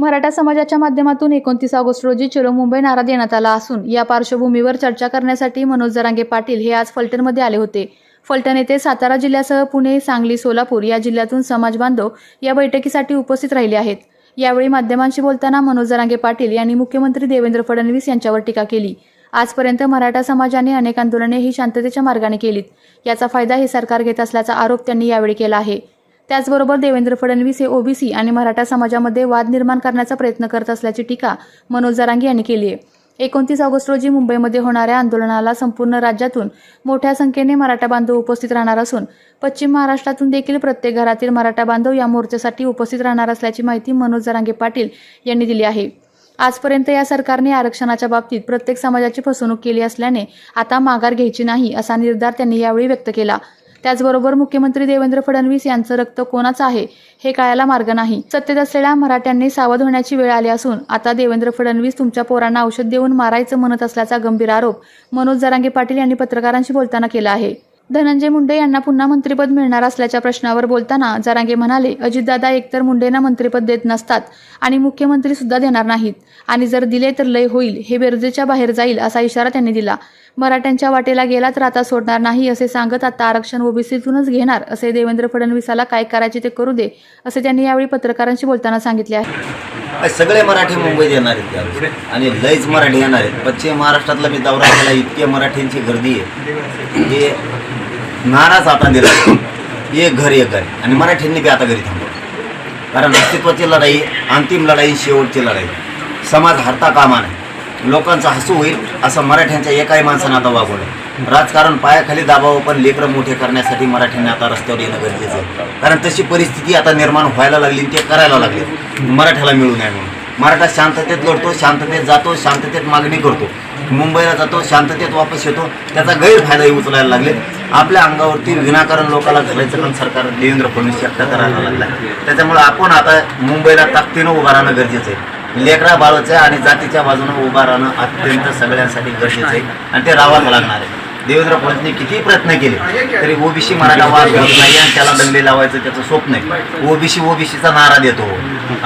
मराठा समाजाच्या माध्यमातून एकोणतीस ऑगस्ट रोजी चलो मुंबई नारा देण्यात आला असून या पार्श्वभूमीवर चर्चा करण्यासाठी मनोज जरांगे पाटील हे आज फलटणमध्ये आले होते. फलटण येथे सातारा जिल्ह्यासह पुणे सांगली सोलापूर या जिल्ह्यातून समाज बांधव या बैठकीसाठी उपस्थित राहिले आहेत. यावेळी माध्यमांशी बोलताना मनोज जरांगे पाटील यांनी मुख्यमंत्री देवेंद्र फडणवीस यांच्यावर टीका केली. आजपर्यंत मराठा समाजाने अनेक आंदोलने ही शांततेच्या मार्गाने केलीत. याचा फायदा हे सरकार घेत असल्याचा आरोप त्यांनी यावेळी केला आहे. त्याचबरोबर देवेंद्र फडणवीस हे ओबीसी आणि मराठा समाजामध्ये वाद निर्माण करण्याचा प्रयत्न करत असल्याची टीका मनोज जरांगे यांनी केली आहे. एकोणतीस ऑगस्ट रोजी मुंबईमध्ये होणाऱ्या आंदोलनाला संपूर्ण राज्यातून मोठ्या संख्येने मराठा बांधव उपस्थित राहणार असून पश्चिम महाराष्ट्रातून देखील प्रत्येक घरातील मराठा बांधव या मोर्चासाठी उपस्थित राहणार असल्याची माहिती मनोज जरांगे पाटील यांनी दिली आहे. आजपर्यंत या सरकारने आरक्षणाच्या बाबतीत प्रत्येक समाजाची फसवणूक केली असल्याने आता माघार घ्यायची नाही असा निर्धार त्यांनी यावेळी व्यक्त केला. त्याचबरोबर मुख्यमंत्री देवेंद्र फडणवीस यांचं रक्त कोणाचं आहे हे कळायला मार्ग नाही. सत्तेत असलेल्या मराठ्यांनी सावध होण्याची वेळ आली असून आता देवेंद्र फडणवीस तुमच्या पोरांना औषध देऊन मारायचं म्हणत असल्याचा गंभीर आरोप मनोज जरांगे पाटील यांनी पत्रकारांशी बोलताना केला आहे. धनंजय मुंडे यांना पुन्हा मंत्रिपद मिळणार असल्याच्या प्रश्नावर बोलताना जरांगे म्हणाले अजितदादा एकतर मुंडेंना मंत्रिपद देत नसतात आणि मुख्यमंत्री सुद्धा देणार नाहीत आणि जर दिले तर लय होईल हे बेरजेच्या बाहेर जाईल असा इशारा त्यांनी दिला. मराठ्यांच्या वाटेला गेला तर आता सोडणार नाही असे सांगत आता आरक्षण ओबीसीतूनच घेणार असे देवेंद्र फडणवीसाला काय करायचे ते करू दे असे त्यांनी यावेळी पत्रकारांशी बोलताना सांगितले आहे. सगळे मराठी मुंबईत येणार आहेत आणि लयच मराठी येणार आहेत. पश्चिम महाराष्ट्रातला मी दौरा केला इतके मराठींची गर्दी आहे. हे नाराज आता दिला. एक घर एक घर आणि मराठ्यांनी बी आता घरी थांबवलं. कारण अस्तित्वाची लढाई अंतिम लढाई शेवटची लढाई. समाज हरता कामा नाही लोकांचा हसू होईल असं मराठ्यांच्या एकाही माणसानं आता वागवलं राजकारण पायाखाली दाबावं पण लेकरं मोठे करण्यासाठी मराठ्यांनी आता रस्त्यावर येणं गरजेचं आहे. कारण तशी परिस्थिती आता निर्माण व्हायला लागली ते करायला लागले. मराठ्याला मिळू नये म्हणून. मराठा शांततेत लढतो शांततेत जातो शांततेत मागणी करतो. मुंबईला जातो शांततेत वापस येतो. त्याचा गैरफायदाही उचलायला लागले. आपल्या अंगावरती विनाकारण लोकांना घालायचं पण सरकार देवेंद्र फडणवीस एकटा करायला लागला त्याच्यामुळे आपण आता मुंबईला ताकदीनं उभारणं राहणं गरजेचं आहे. लेकरा बाळाचं आणि जातीच्या बाजूनं उभा राहणं अत्यंत सगळ्यांसाठी गरजेचं आहे. आणि ते रावाच लागणार आहे. देवेंद्र फडणवीसने किती प्रयत्न केले तरी ओबीसी मराठा वाद होत नाही आणि त्याला दंगले लावायचं त्याचं स्वप्न आहे. ओबीसी ओबीसीचा नारा देतो.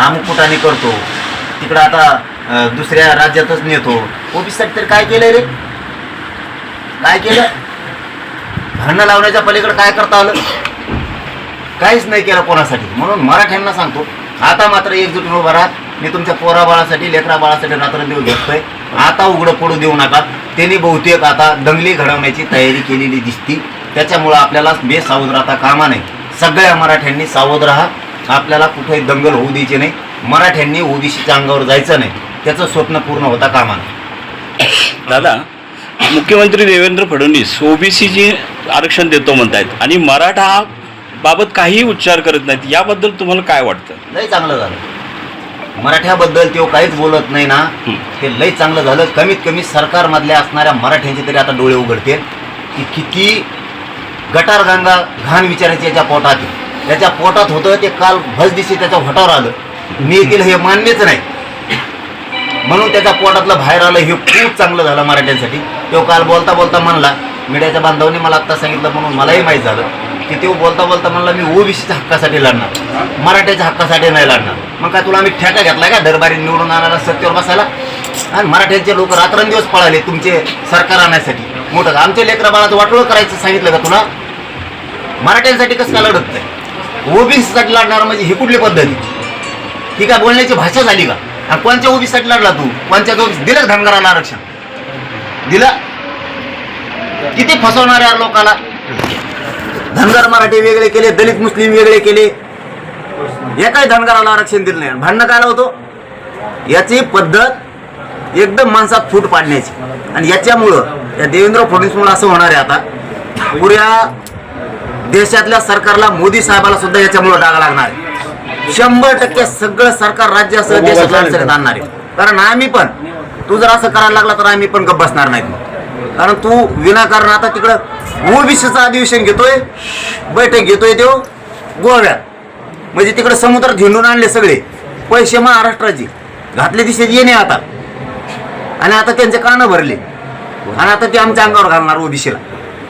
आमुकुटाने करतो. तिकडं आता दुसऱ्या राज्यातच नेतो. ओबीसीसाठी तरी काय केलंय रे? काय केलं? भांडणं लावण्याच्या पलीकडे काय करता आलं? काहीच नाही केलं कोणासाठी. म्हणून मराठ्यांना सांगतो आता मात्र एकजुट उभा राहा. मी तुमच्या पोरा बाळासाठी लेकरा बाळासाठी रात्रंदिवस घेतोय आता उघडं पडू देऊ नका त्यांनी बहुतेक आता दंगली घडवण्याची तयारी केलेली दिसती. त्याच्यामुळं आपल्याला बेसावध राहता कामा नाही सगळ्या मराठ्यांनी सावध राहा. आपल्याला कुठेही दंगल होऊ द्यायची नाही. मराठ्यांनी ओबीसीच्या अंगावर जायचं नाही. त्याचं स्वप्न पूर्ण होता कामा नाही दादा मुख्यमंत्री देवेंद्र फडणवीस ओबीसीचे आरक्षण देतो म्हणतायत आणि मराठा बाबत काहीही उच्चार करत नाहीत. याबद्दल तुम्हाला काय वाटतं? लय चांगलं झालं. मराठ्याबद्दल तो काहीच बोलत नाही ना. हं. ते लय चांगलं झालं. कमीत कमी सरकारमधल्या असणाऱ्या मराठ्यांचे तरी आता डोळे उघडतील. की किती गटार गंगा घाण विचारायची याच्या पोटात. आहे. त्याच्या पोटात होतं ते काल भज दिवशी त्याच्या होटावर आलं. मी केलं हे मान्यच नाही. म्हणून त्याच्या पोटातलं बाहेर आलं हे खूप चांगलं झालं मराठ्यांसाठी. तो काल बोलता बोलता म्हणला मीडियाच्या बांधवांनी मला आत्ता सांगितलं म्हणून मलाही माहीत झालं. की तो बोलता बोलता म्हणला मी ओबीसीच्या हक्कासाठी लढणार. मराठ्याच्या हक्कासाठी नाही लढणार. मग काय तुला आम्ही ठेका घेतला का? दरबारी निवडून आणायला सत्तेवर बसायला? आणि मराठ्यांचे लोक रात्रंदिवस पळाले तुमचे सरकार आणण्यासाठी मोठं. आमच्या लेकरा बाळाचं वाटोळं करायचं सांगितलं का तुला? मराठ्यांसाठी कसं काय लढत नाही? ओबीसीसाठी लढणार म्हणजे ही कुठली पद्धती? ही काय बोलण्याची भाषा झाली का? आणि कोणच्या ओबीसीसाठी लढला तू? कोणच्या ओबीस दिलं धनगराला आरक्षण? दिलं? किती फसवणार लोकाला? धनगर मराठी वेगळे केले दलित मुस्लिम वेगळे केले. एकाही धनगराला आरक्षण दिलं नाही? भांडणं काय होतो? याची पद्धत एकदम माणसात फूट पाडण्याची. आणि याच्यामुळं या देवेंद्र फडणवीसमुळे असं होणार आहे आता. पुऱ्या देशातल्या सरकारला मोदी साहेबाला सुद्धा याच्यामुळे डाग लागणार आहे. शंभर टक्के सगळं सरकार राज्यासह देशातल्या अडचणीत आणणार आहे. कारण आम्ही पण तू जर असं करायला लागला तर आम्ही पण गप्प बसणार नाहीत. कारण तू विनाकारण आता तिकडं ओबीसीचं अधिवेशन घेतोय बैठक घेतोय तो गोव्यात म्हणजे तिकडे समुद्रात झेंडून आणले सगळे. पैसे महाराष्ट्राचे. घातले दिशेत येणे आता. आणि आता त्यांचे कानं भरले. आणि आता ते आमच्या अंगावर घालणार ओबीसीला.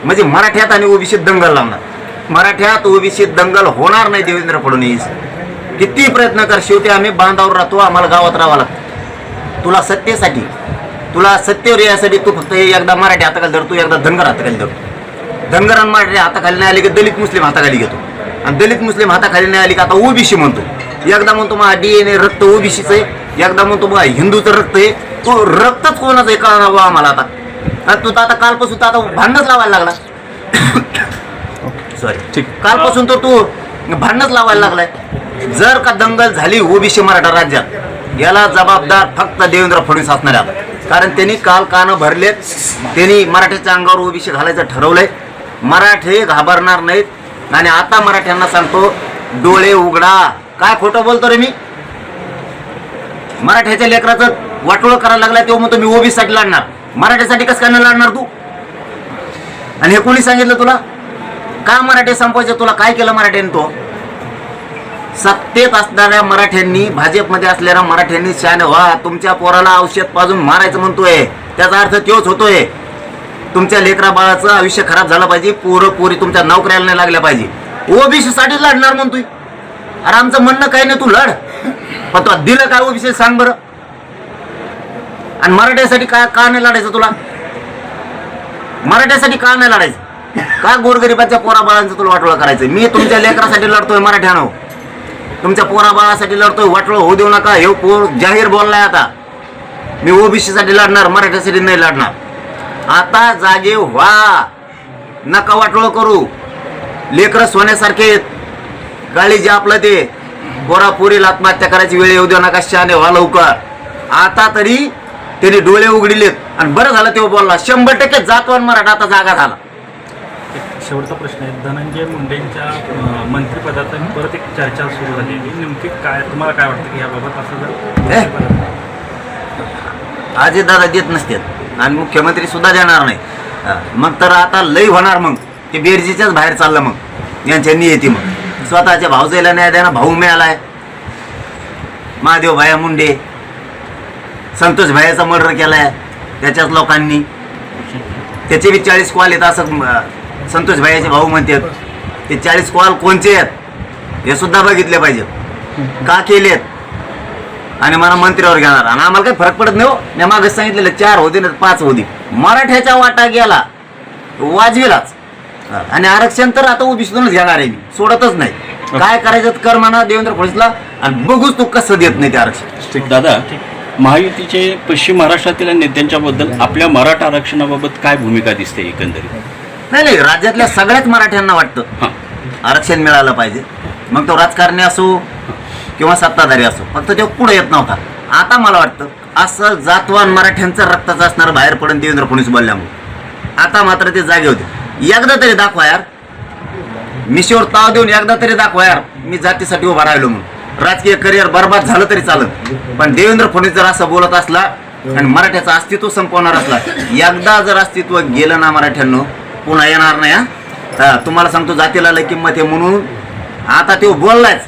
म्हणजे मराठ्यात आणि ओबीसीत दंगल लावणार. मराठ्यात ओबीसीत दंगल होणार नाही देवेंद्र फडणवीस. किती प्रयत्न कर शेवटी आम्ही बांधावर राहतो आम्हाला गावात राहावं लागतं. तुला सत्तेसाठी तुला सत्तेवर यासाठी तू फक्त एकदा मराठी हाताखाली धर तू एकदा धनगर हाताखाली धर. धनगर आणि मराठी हाताखाली नाही आली की दलित मुस्लिम हाताखाली घेतो. आणि दलित मुस्लिम हाताखाली नाही आली की आता ओबीसी म्हणतो. एकदा म्हणतो मग डीएनए रक्त ओबीसीचं आहे. एकदा म्हणतो मग हिंदूचं रक्त आहे. तो रक्तच कोणाचं आहे कळणार बा आम्हाला आता. आणि तू तर आता कालपासून तर आता भांडणच लावायला लागला. सॉरी ठीक. कालपासून तर तू भांडणच लावायला लागलाय. जर का दंगल झाली ओबीसी मराठा राज्यात याला जबाबदार फक्त देवेंद्र फडणवीस असणार आहे आता. कारण त्यांनी काल कानं भरलेत. त्यांनी मराठ्याच्या अंगावर ओबीसी घालायचं ठरवलंय. मराठे घाबरणार नाहीत. आणि आता मराठ्यांना सांगतो डोळे उघडा. काय खोटं बोलतो रे मी? मराठ्याच्या लेकराचं वाटोळ करायला लागला तेव्हा म्हणतो मी ओबीसी साठी लढणार. मराठ्यासाठी कसं काय लढणार तू? आणि हे कोणी सांगितलं तुला? का मराठी संपवायचं? तुला काय केलं मराठ्याने तो? सत्तेत असणाऱ्या मराठ्यांनी भाजपमध्ये असलेल्या मराठ्यांनी शान व्हा. तुमच्या पोराला औषध पाजून मारायचं म्हणतोय. त्याचा अर्थ तोच होतोय. तुमच्या लेकरा बाळाचं आयुष्य खराब झालं पाहिजे पोरं पोरी तुमच्या नोकऱ्याला नाही लागल्या पाहिजे. ओबीसी साठी लढणार म्हणतोय. अरे आमचं म्हणणं काही नाही तू लढ. पण तू दिलं काय ओबीसी सांग बरं. आणि मराठ्यासाठी काय का नाही लढायचं तुला? मराठ्यासाठी का नाही लढायचं? का गोरगरिबाच्या पोराबाळांचं तुला वाटोळं करायचं? मी तुमच्या लेकरासाठी लढतोय मराठ्यानं. तुमच्या पोराबाळासाठी लढतोय वाटोळं होऊ देऊ नका. हे पोर जाहीर बोललाय आता. मी ओबीसीसाठी लढणार मराठ्यासाठी नाही लढणार. आता जागे व्हा. नका वाटोळं करू. लेकरं सोन्यासारखे. गाडी जे आपलं ते. पोरा पोरीला आत्महत्या करायची वेळ येऊ देऊ नका शाने व्हा लवकर. आता तरी त्यांनी डोळे उघडिलेत. आणि बरं झालं तेव्हा बोलला शंभर टक्के जातवान मराठा आता जागा झाला. शेवटचा प्रश्न आहे. धनंजय मुंडेंच्या मंत्रिपदाचा परत एक चर्चा सुरू झालेली नेमकी काय तुम्हाला काय वाटतं की याबाबत असं जर? आजी दादा देत नसते आणि मुख्यमंत्री सुद्धा देणार नाही. मग तर आता लई होणार मग. ते बेरजीच्याच बाहेर चाललं मग. यांच्या नियती मग. स्वतःच्या भाऊजाईला न्याय द्याना भाऊ मिळालाय. महादेव भाया मुंडे. संतोष भायाचा मर्डर केलाय. त्याच्याच लोकांनी. त्याचे बी चाळीस कॉल येत असं संतोष भायाचे भाऊ म्हणतात. ते चाळीस कॉल कोणचे आहेत? हे सुद्धा बघितले पाहिजे का केलेत? आणि मला मंत्र्यावर घेणार. आणि आम्हाला काही फरक पडत नाही हो. मी मागच सांगितलेलं चार होते ना पाच होते मराठ्याच्या वाटा गेला वाजविलाच. आणि आरक्षण तर आता ओबीसीतूनच घेणार आहे मी. सोडतच नाही. काय करायचं कर म्हणा देवेंद्र फडणवीसला आणि बघूच तू कसं देत नाही ते आरक्षण. ठीक दादा महायुतीचे पश्चिम महाराष्ट्रातील नेत्यांच्या बद्दल आपल्या मराठा आरक्षणाबाबत काय भूमिका दिसते एकंदरीत? नाही नाही राज्यातल्या सगळ्याच मराठ्यांना वाटतं. आरक्षण मिळालं पाहिजे. मग तो राजकारणी असो किंवा सत्ताधारी असो फक्त तो पुढे येत नव्हता. आता मला वाटतं असं जातवान मराठ्यांचं रक्ताचं असणार बाहेर पडून देवेंद्र फडणवीस बोलल्यामुळे. आता मात्र ते जागे होते. एकदा तरी दाखवा यार. मिशीवर ताव देऊन एकदा तरी दाखवा यार. मी जातीसाठी उभा राहिलो म्हणून. राजकीय करिअर बरबाद झालं तरी चालत पण देवेंद्र फडणवीस जर असं बोलत असला आणि मराठ्याचं अस्तित्व संपवणार असला एकदा जर अस्तित्व गेलं ना मराठ्यांनो पुन्हा येणार नाही हा? तुम्हाला सांगतो जातीला लय किंमत आहे म्हणून. आता तो बोललायच.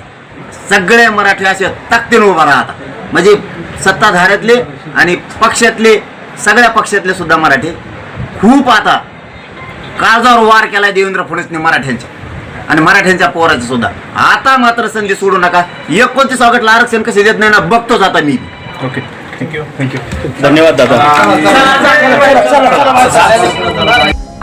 सगळे मराठी असे ताकदीने उभा राहता म्हणजे सत्ताधाऱ्यातले आणि पक्षातले सगळ्या पक्षातले सुद्धा मराठी खूप आता काळजावर वार केलाय देवेंद्र फडणवीसने मराठ्यांच्या आणि मराठ्यांच्या पोराचं सुद्धा. आता मात्र संधी सोडू नका. एकोणतीस ऑगस्टला आरक्षण कसे देत नाही ना बघतोच आता मी. ओके. थँक्यू थँक्यू धन्यवाद दादा.